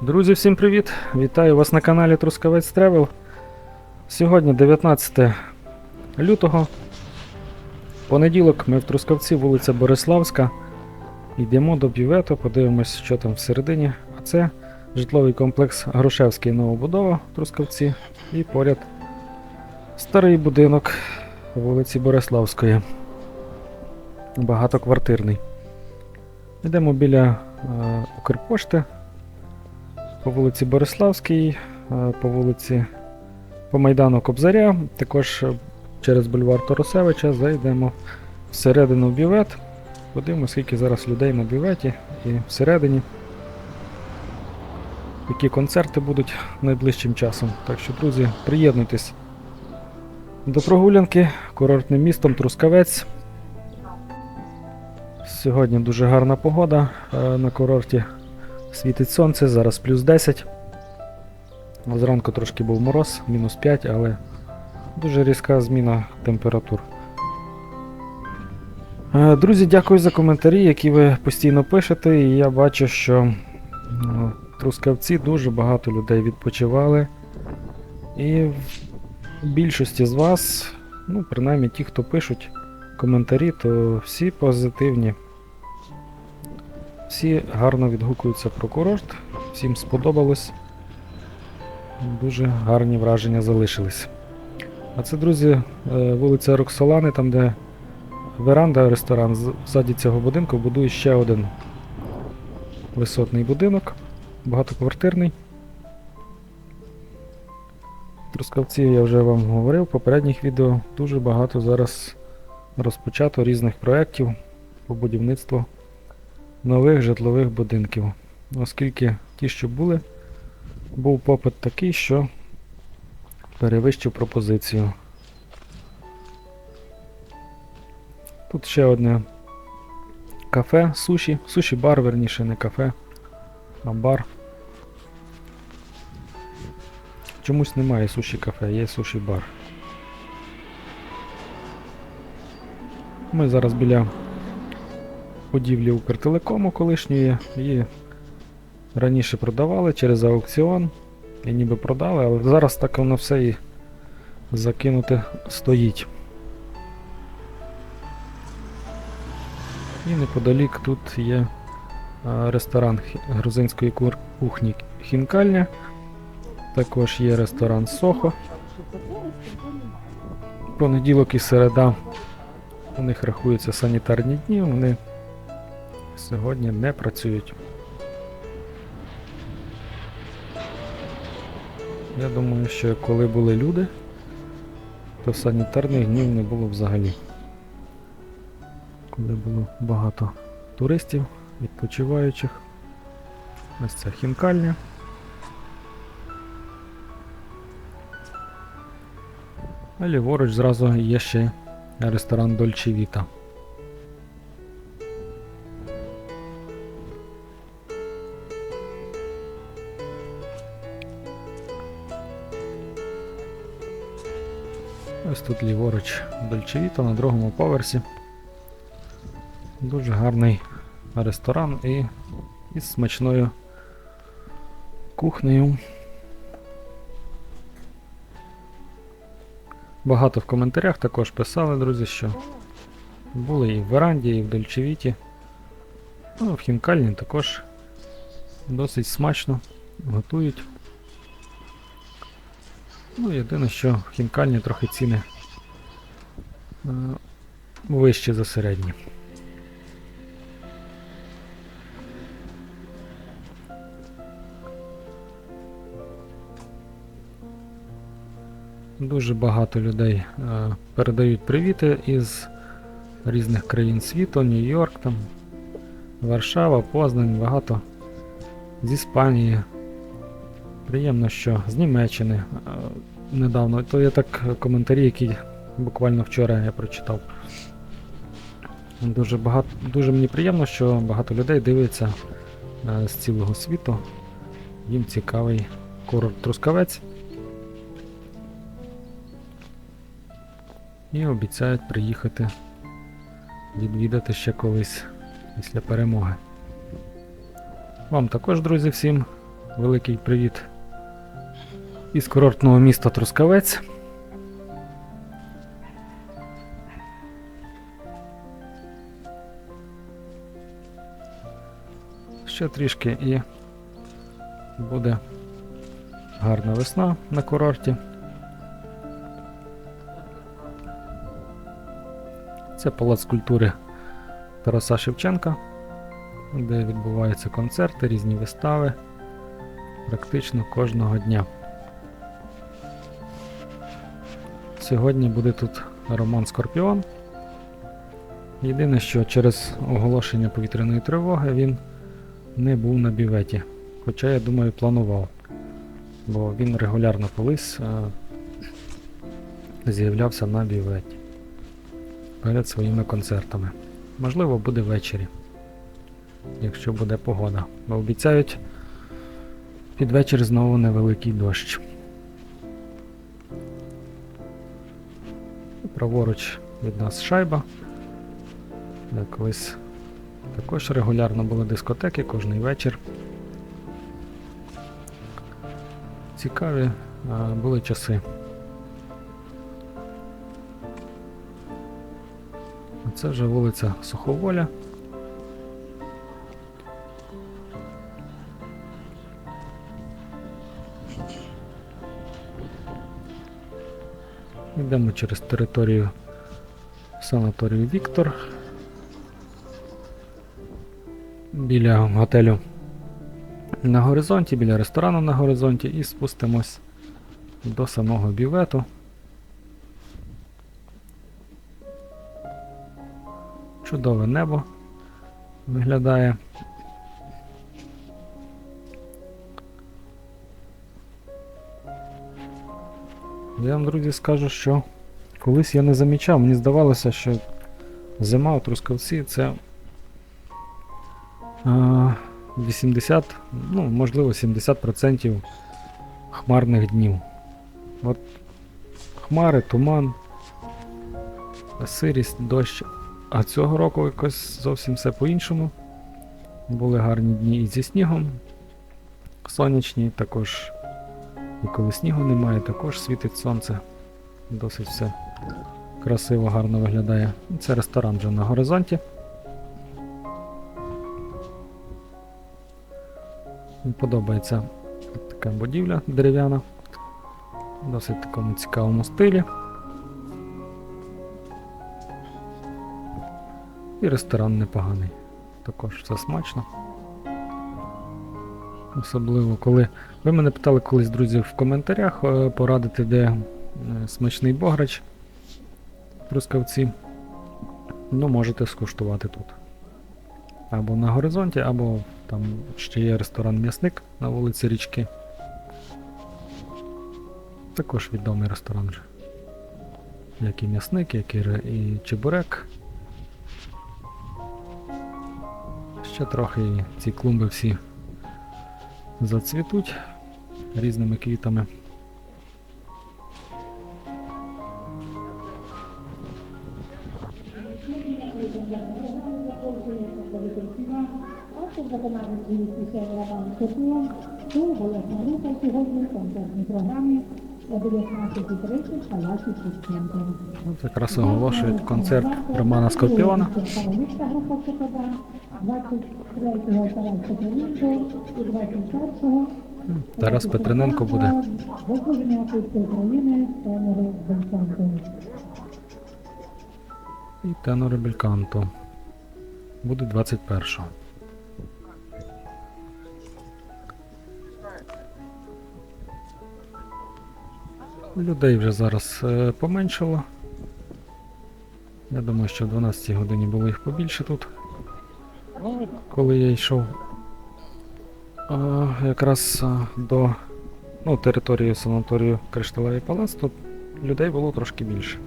Друзі, всім привіт! Вітаю вас на каналі Трускавець Тревел. Сьогодні 19 лютого. Понеділок ми в Трускавці, вулиця Бориславська. Йдемо до бювету, подивимось, що там всередині. А це житловий комплекс Грушевський новобудова в Трускавці. І поряд старий будинок вулиці Бориславської. Багатоквартирний. Йдемо біля е, Укрпошти по вулиці Бориславській, е, по вулиці по Майдану Кобзаря, також е, через бульвар Торосевича зайдемо всередину в бювет. Подивимося, скільки зараз людей на бюветі і всередині. Які концерти будуть найближчим часом. Так що, друзі, приєднуйтесь до прогулянки курортним містом Трускавець. Сьогодні дуже гарна погода е, на курорті. Світить сонце, зараз плюс 10. Зранку трошки був мороз, мінус 5, але дуже різка зміна температур. Е, Друзі, дякую за коментарі, які ви постійно пишете. І я бачу, що ну, Трускавці дуже багато людей відпочивали. І в більшості з вас, ну, принаймні ті, хто пишуть коментарі, то всі позитивні. Всі гарно відгукуються про курорт, всім сподобалось. Дуже гарні враження залишились. А це, друзі, е, вулиця Роксолани, там, де веранда, ресторан. Ззаді цього будинку будує ще один висотний будинок, багатоквартирний. Трускавці я вже вам говорив в попередніх відео. Дуже багато зараз розпочато різних проєктів по будівництву нових житлових будинків. Оскільки ті, що були, був попит такий, що перевищив пропозицію. Тут ще одне кафе, суші, суші-бар, верніше, не кафе, а бар. Чомусь немає суші-кафе, є суші-бар. Ми зараз біля будівлі Укртелекому колишньої. Її раніше продавали через аукціон. І ніби продали, але зараз так воно все і закинуте стоїть. І неподалік тут є ресторан грузинської кухні Хінкальня. Також є ресторан Сохо. Понеділок і середа у них рахуються санітарні дні, вони сьогодні не працюють. Я думаю, що коли були люди, то санітарних днів не було взагалі. Коли було багато туристів, відпочиваючих. Ось ця хінкальня. А ліворуч зразу є ще ресторан Дольче Віта. Ось тут ліворуч Дольче Віта на другому поверсі. Дуже гарний ресторан і із смачною кухнею. Багато в коментарях також писали, друзі, що були і в веранді, і в Дольчевіті. Ну, в хінкальні також досить смачно готують. Ну, єдине, що в хінкальні трохи ціни е, вищі за середні. Дуже багато людей е, передають привіти із різних країн світу, Нью-Йорк, там, Варшава, Познань, багато з Іспанії. Приємно, що з Німеччини е, недавно. То є так коментарі, які буквально вчора я прочитав. Дуже багато, дуже мені приємно, що багато людей дивиться е, з цілого світу. Їм цікавий курорт Трускавець. І обіцяють приїхати відвідати ще колись після перемоги. Вам також, друзі, всім великий привіт із курортного міста Трускавець. Ще трішки і буде гарна весна на курорті. Це палац культури Тараса Шевченка, де відбуваються концерти, різні вистави практично кожного дня. Сьогодні буде тут Роман Скорпіон. Єдине, що через оголошення повітряної тривоги він не був на біветі. Хоча, я думаю, планував. Бо він регулярно колись е, з'являвся на біветі перед своїми концертами. Можливо, буде ввечері, якщо буде погода. Бо обіцяють під вечір знову невеликий дощ. Праворуч від нас шайба. Де Колись також регулярно були дискотеки кожний вечір. Цікаві були часи. Це вже вулиця Суховоля. Йдемо через територію санаторію Віктор. Біля готелю на горизонті, біля ресторану на горизонті і спустимось до самого бівету. Чудове небо виглядає. Я вам, друзі, скажу, що колись я не замічав, мені здавалося, що зима у Трускавці це 80, ну, можливо, 70% хмарних днів. От хмари, туман, сирість, дощ. А цього року якось зовсім все по-іншому. Були гарні дні і зі снігом. Сонячні, також і коли снігу немає, також світить сонце. Досить все красиво, гарно виглядає. Це ресторан вже на горизонті. Подобається така будівля дерев'яна. Досить такому цікавому стилі. І ресторан непоганий. Також все смачно. Особливо, коли. Ви мене питали колись, друзі, в коментарях е, порадити, де е, смачний бограч в. Ну, можете скуштувати тут. Або на горизонті, або там ще є ресторан М'ясник на вулиці Річки. Також відомий ресторан. Як і м'ясник, як і, і чебурек. Ще трохи ці клумби всі зацвітуть різними квітами. Сьогодні в концертній програмі о 19.30 в Палаці Шевченка. От якраз оголошують концерт Романа Скорпіона. Паралічна група ЧКД, 23-го Тарас Петренко і 21-го Тарас Петрененко буде. Виходження України. І тенори Бельканто. Буде 21-го. Людей вже зараз е, поменшало. Я думаю, що в 12 годині було їх побільше тут. Коли я йшов е, якраз е, до ну, території санаторію Кришталевий Палац, тут людей було трошки більше.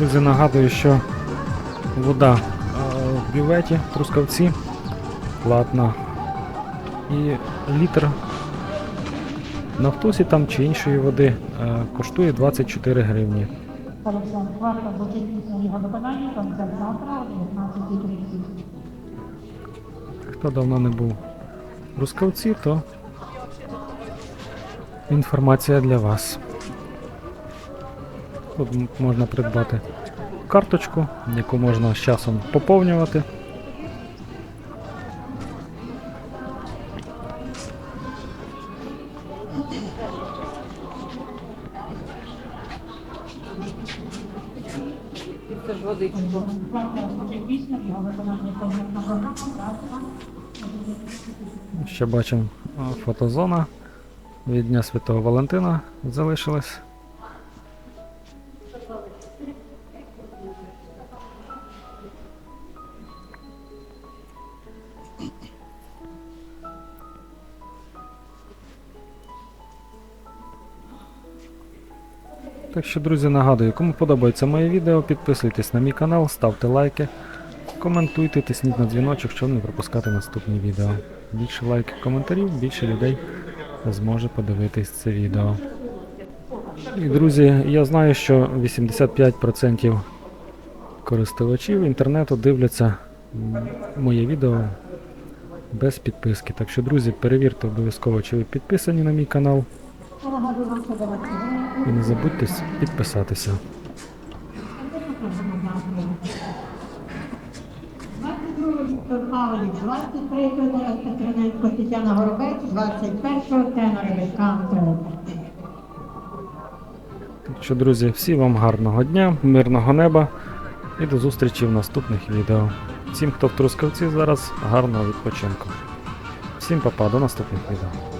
Друзі, нагадую, що вода е, в бюветі, трускавці, платна. І літр нафтосі там чи іншої води е, коштує 24 гривні. Телефон Кварта бути після його виконання, концерт завтра о 19.30. Хто давно не був в Трускавці, то інформація для вас. Тут можна придбати карточку, яку можна з часом поповнювати. Ще бачимо фотозона від Дня Святого Валентина залишилась. Так що, друзі, нагадую, кому подобається моє відео, підписуйтесь на мій канал, ставте лайки, коментуйте, тисніть на дзвіночок, щоб не пропускати наступні відео. Більше лайків, коментарів, більше людей зможе подивитись це відео. І, друзі, я знаю, що 85% користувачів інтернету дивляться моє відео без підписки. Так що, друзі, перевірте обов'язково, чи ви підписані на мій канал. І не забудьте підписатися. 22 Віктор Павлів, 23 Катериненко Тетяна Горобець, 21 теноровий канто. Так що, друзі, всі вам гарного дня, мирного неба і до зустрічі в наступних відео. Всім, хто в Трускавці зараз, гарного відпочинку. Всім па-па, до наступних відео.